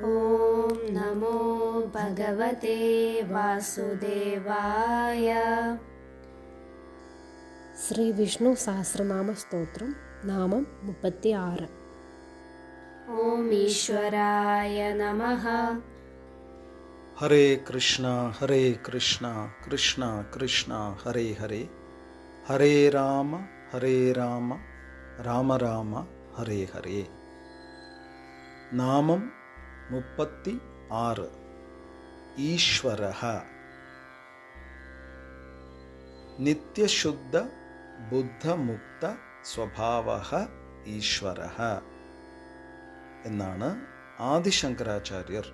ॐ नमो भगवते वासुदेवाय। श्रीविष्णुसहस्रनामस्तोत्रं नाम मुपत्ति आर ॐ ईश्वराय नमः। हरे कृष्ण हरे कृष्ण कृष्ण कृष्ण हरे हरे। हरे राम हरे राम राम राम हरे हरे। नामं മുപ്പത്തി ആറ് ഈശ്വര നിത്യശുദ്ധ ബുദ്ധമുക്ത സ്വഭാവ ഈശ്വര എന്നാണ് ആദിശങ്കരാചാര്യർ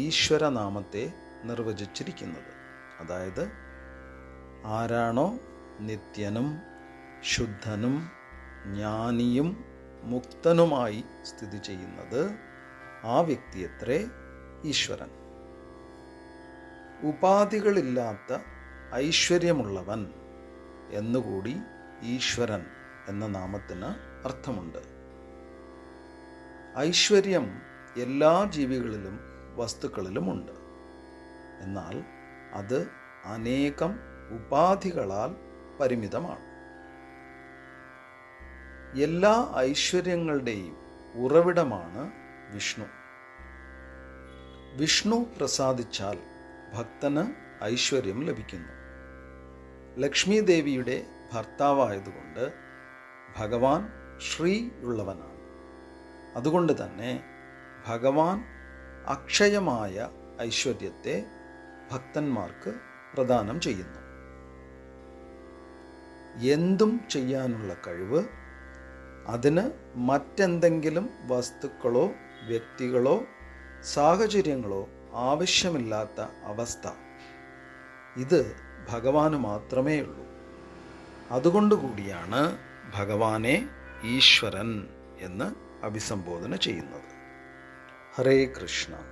ഈശ്വരനാമത്തെ നിർവചിച്ചിരിക്കുന്നത്. അതായത് ആരാണോ നിത്യനും ശുദ്ധനും ജ്ഞാനിയും മുക്തനുമായി സ്ഥിതി ചെയ്യുന്നത് ആ വ്യക്തിയത്രേ ഈശ്വരൻ. ഉപാധികളില്ലാത്ത ഐശ്വര്യമുള്ളവൻ എന്നുകൂടി ഈശ്വരൻ എന്ന നാമത്തിന് അർത്ഥമുണ്ട്. ഐശ്വര്യം എല്ലാ ജീവികളിലും വസ്തുക്കളിലുമുണ്ട്. എന്നാൽ അത് അനേകം ഉപാധികളാൽ പരിമിതമാണ്. എല്ലാ ഐശ്വര്യങ്ങളുടെയും ഉറവിടമാണ് വിഷ്ണു. വിഷ്ണു പ്രസാദിച്ചാൽ ഭക്തന് ഐശ്വര്യം ലഭിക്കുന്നു. ലക്ഷ്മി ദേവിയുടെ ഭർത്താവായതുകൊണ്ട് ഭഗവാൻ ശ്രീ ഉള്ളവനാണ് അതുകൊണ്ട് തന്നെ ഭഗവാൻ അക്ഷയമായ ഐശ്വര്യത്തെ ഭക്തന്മാർക്ക് പ്രദാനം ചെയ്യുന്നു. എന്തും ചെയ്യാനുള്ള കഴിവ് അതിന് മറ്റെന്തെങ്കിലും വസ്തുക്കളോ വ്യക്തികളോ സാഹചര്യങ്ങളോ ആവശ്യമില്ലാത്ത അവസ്ഥ. ഇത് ഭഗവാന് മാത്രമേ ഉള്ളൂ. അതുകൊണ്ടുകൂടിയാണ് ഭഗവാനെ ഈശ്വരൻ എന്ന് അഭിസംബോധന ചെയ്യുന്നത്. ഹരേ കൃഷ്ണ.